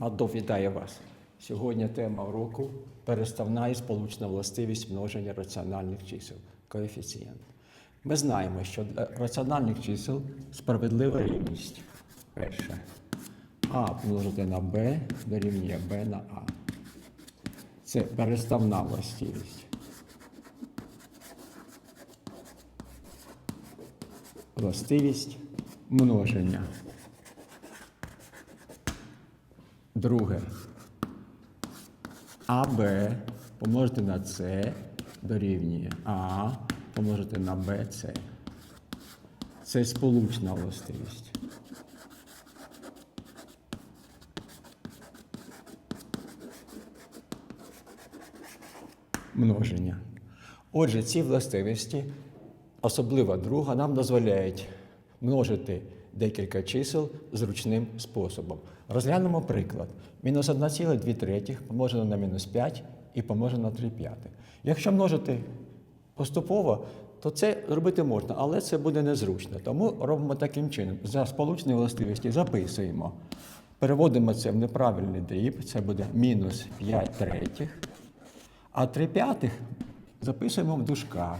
Мадов вітає вас. Сьогодні тема уроку переставна і сполучна властивість множення раціональних чисел коефіцієнт. Ми знаємо, що для раціональних чисел справедлива рівність. Перше. А помножити на Б дорівнює Б на А. Це переставна властивість. Властивість множення. Друге. АБ помножити на С дорівнює А помножити на БЦ. Це сполучна властивість. Множення. Отже, ці властивості, особливо друга, нам дозволяють множити декілька чисел зручним способом. Розглянемо приклад. Мінус 1,2 третіх помножено на мінус 5 і помножено на 3 п'ятих. Якщо множити поступово, то це робити можна, але це буде незручно. Тому робимо таким чином. За сполучні властивості записуємо. Переводимо це в неправильний дріб, це буде мінус 5 третіх. А 3 п'ятих записуємо в дужках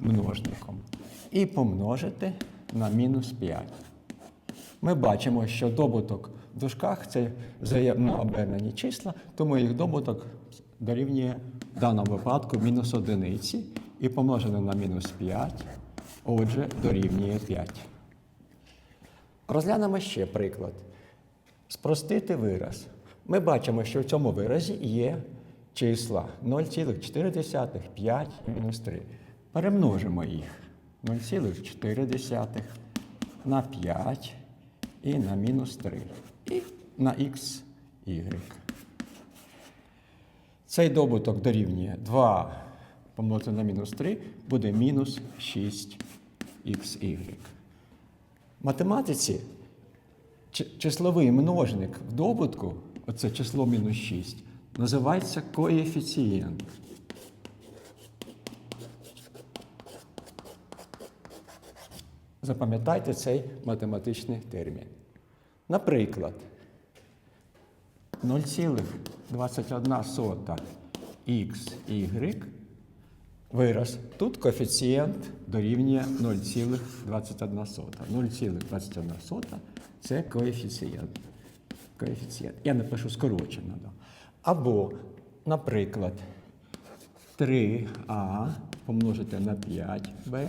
множником. І помножити на мінус 5. Ми бачимо, що добуток в дужках це взаємно обернені числа, тому їх добуток дорівнює в даному випадку мінус одиниці і помножене на мінус 5, отже, дорівнює 5. Розглянемо ще приклад. Спростити вираз. Ми бачимо, що в цьому виразі є числа 0,4, 5 і мінус 3. Перемножимо їх. 0,4 на 5 і на мінус 3. І на х, y. Цей добуток дорівнює 2 помножити на мінус 3 буде мінус 6xy. В математиці числовий множник в добутку, оце число мінус 6, називається коефіцієнт. Запам'ятайте цей математичний термін. Наприклад, 0,21 xy вираз. Тут коефіцієнт дорівнює 0,21. 0,21 це коефіцієнт. коефіцієнт. Я напишу скорочено. Або, наприклад, 3а помножити на 5b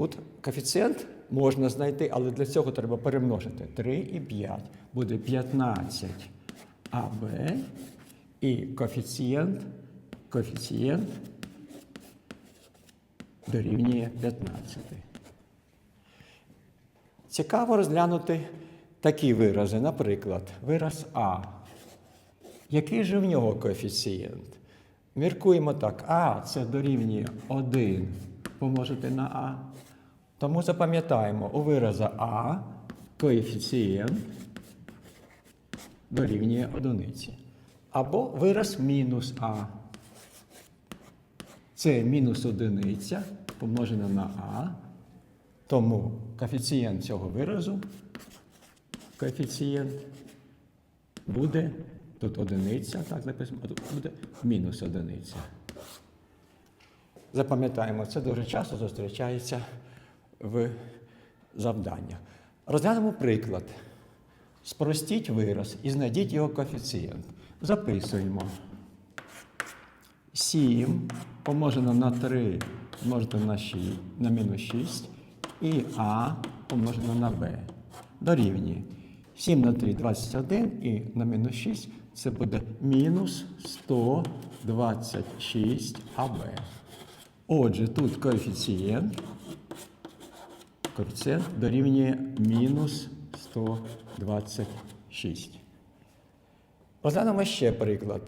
Тут коефіцієнт можна знайти, але для цього треба перемножити 3 і 5. Буде 15 АБ і коефіцієнт, коефіцієнт дорівнює 15. Цікаво розглянути такі вирази. Наприклад, вираз А. Який же в нього коефіцієнт? Міркуємо так. А це дорівнює 1 помножити на А. Тому запам'ятаємо, у вираза А коефіцієнт дорівнює одиниці. Або вираз мінус А. Це мінус одиниця помножена на А. Тому коефіцієнт цього виразу, коефіцієнт буде тут одиниця, так тут буде мінус одиниця. Запам'ятаємо, це дуже часто зустрічається в завданнях. Розглянемо приклад. Спростіть вираз і знайдіть його коефіцієнт. Записуємо. 7 помножено на 3 помножити на 6, на мінус 6 і А помножено на Б. Дорівнює. 7 на 3 21 і на мінус 6 це буде мінус 126 АБ. Отже, тут коефіцієнт, коефіцієнт дорівнює мінус 126. Розглянемо ще приклад.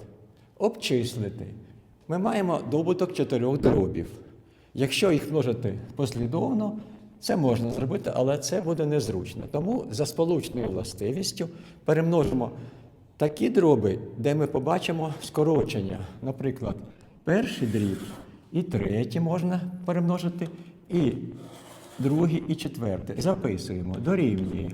Обчислити. Ми маємо добуток чотирьох дробів. Якщо їх множити послідовно, це можна зробити, але це буде незручно. Тому за сполучною властивістю перемножимо такі дроби, де ми побачимо скорочення. Наприклад, перший дріб і третій можна перемножити, і другий, і четверте. Записуємо, дорівнює